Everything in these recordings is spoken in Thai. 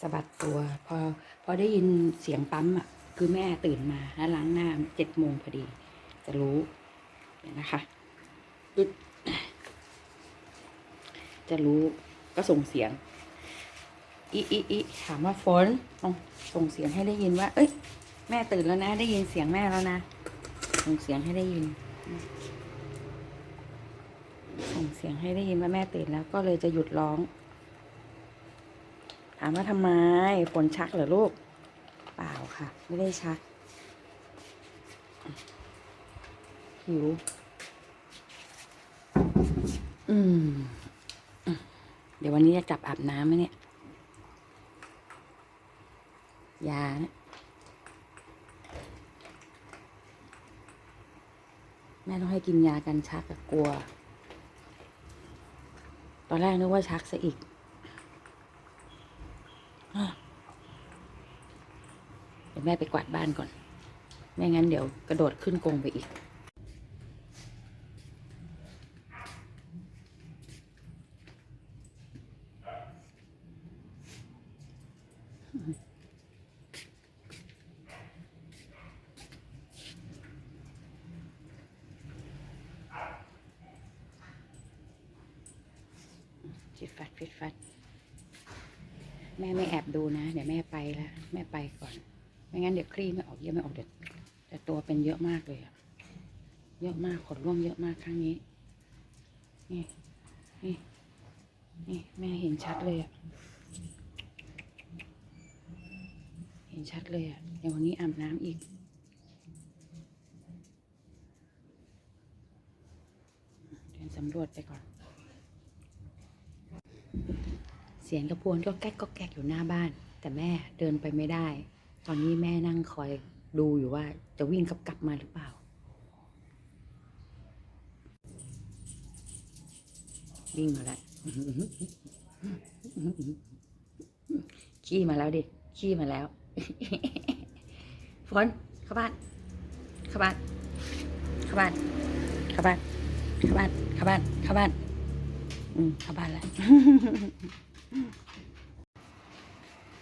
สะบัดตัว พอพอได้ยินเสียงปั๊มอะคือแม่ตื่นมาแล้วล้างหน้าเจ็ดโมงพอดี จะรู้เห็นนะคะจะรู้ก็ส่งเสียงอีอีอีถามว่าฝนส่งเสียงให้ได้ยินว่า เอ้ย แม่ตื่นแล้วนะ ได้ยินเสียงแม่แล้วนะ ส่งเสียงให้ได้ยิน ส่งเสียงให้ได้ยินว่าแม่ตื่นแล้วก็เลยจะหยุดร้อง ถามว่าทำไมฝนชักเหรอลูก เปล่าค่ะ ไม่ได้ชัก หิว อืม เดี๋ยววันนี้จะจับอาบน้ำไหมเนี่ย ยานะแม่ต้องให้กินยากันชักกลัว ตอนแรกนึกว่าชักซะอีกอะเดี๋ยวแม่ไปกวาดบ้านก่อน ไม่งั้นเดี๋ยวกระโดดขึ้นกงไปอีก ฟิดฟัดฟิดฟัด แม่ไม่แอบดูนะ เดี๋ยวแม่ไปแล้ว แม่ไปก่อน ไม่งั้นเดี๋ยวคลี่ไม่ออกเยอะไม่ออกเด็ดแต่ตัวเป็นเยอะมากเลยอะเยอะมากขนร่วงเยอะมากครั้งนี้ นี่ นี่ นี่แม่เห็นชัดเลยอะเห็นชัดเลยอะเดี๋ยววันนี้อาบน้ำอีกเดินสำรวจไปก่อน เสียงกระพวนก็แก๊กก็แก๊กอยู่หน้าบ้าน แต่แม่เดินไปไม่ได้ ตอนนี้แม่นั่งคอยดูอยู่ว่าจะวิ่งกลับกลับมาหรือเปล่า วิ่งมาแล้วขี้มาแล้วดิ ขี้มาแล้ว ฝนเข้าบ้าน เข้าบ้าน เข้าบ้าน เข้าบ้าน เข้าบ้าน เข้าบ้าน เข้าบ้าน อืมเข้าบ้านแล้ว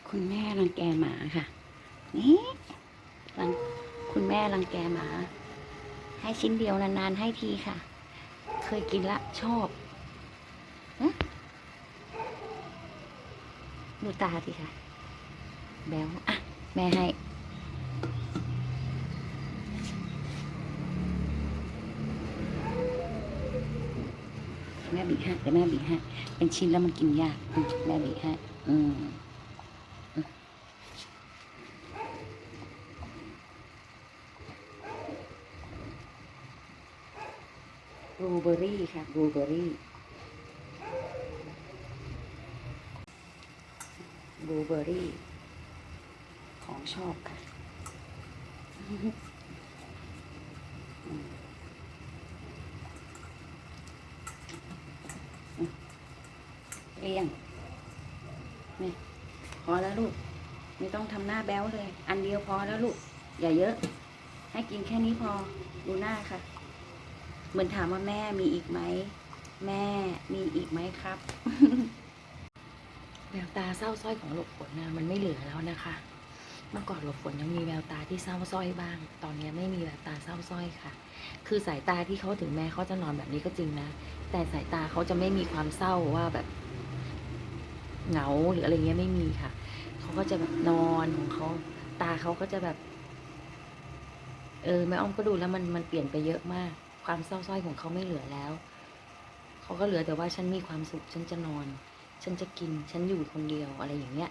คุณแม่รังแกหมาค่ะ นี่รังคุณแม่รังแกหมา ให้ชิ้นเดียวนานๆให้ทีค่ะ เคยกินละชอบนะดูตาสิค่ะ แบวอะ แม่ให้แม่บีให้เดี๋ยวแม่บีให้เป็นชิ้นแล้วมันกินยาก แม่บีให้อืม บลูเบอร์รี่ค่ะบลูเบอร์รี่บลูเบอร์รี่ ของชอบค่ะเรียงนี่พอแล้วลูก ไม่ต้องทำหน้าแบ้วเลย อันเดียวพอแล้วลูก อย่าเยอะ ให้กินแค่นี้พอ ดูหน้าค่ะ เหมือนถามว่าแม่มีอีกไหม แม่มีอีกไหมครับแววตาเศร้าสร้อยของหลบฝนนะมันไม่เหลือแล้วนะคะ เมื่อก่อนหลบฝนยังมีแววตาที่เศร้าสร้อยบ้าง ตอนนี้ไม่มีแววตาเศร้าสร้อยค่ะ คือสายตาที่เขาถึงแม้เขาจะนอนแบบนี้ก็จริงนะ แต่สายตาเขาจะไม่มีความเศร้าว่าแบบเหงาหรืออะไรเงี้ยไม่มีค่ะ เขาก็จะแบบนอนของเขา ตาเขาก็จะแบบ เออแม่อ้อมก็ดูแล้วมันมันเปลี่ยนไปเยอะมาก ความเศร้าสร้อยของเขาไม่เหลือแล้ว เขาก็เหลือแต่ว่าฉันมีความสุข ฉันจะนอน ฉันจะกิน ฉันอยู่คนเดียวอะไรอย่างเงี้ย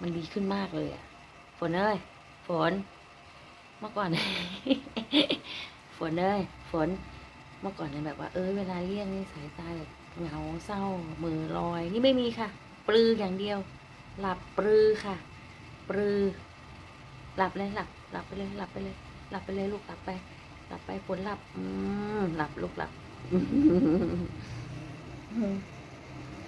มันดีขึ้นมากเลยอะฝนเอ้ย ฝน เมื่อก่อน ฝนเอ้ย ฝน เมื่อก่อนเนี่ยแบบว่า เออเวลาเรียกนี่สายตาแบบเหงาเศร้ามือลอย นี่ไม่มีค่ะ ปลืออย่างเดียว หลับปลือค่ะ ปลือ หลับเลยหลับ หลับไปเลย หลับไปเลย หลับไปเลยลูกหลับไป หลับไปฝนหลับ อืมหลับลูกหลับ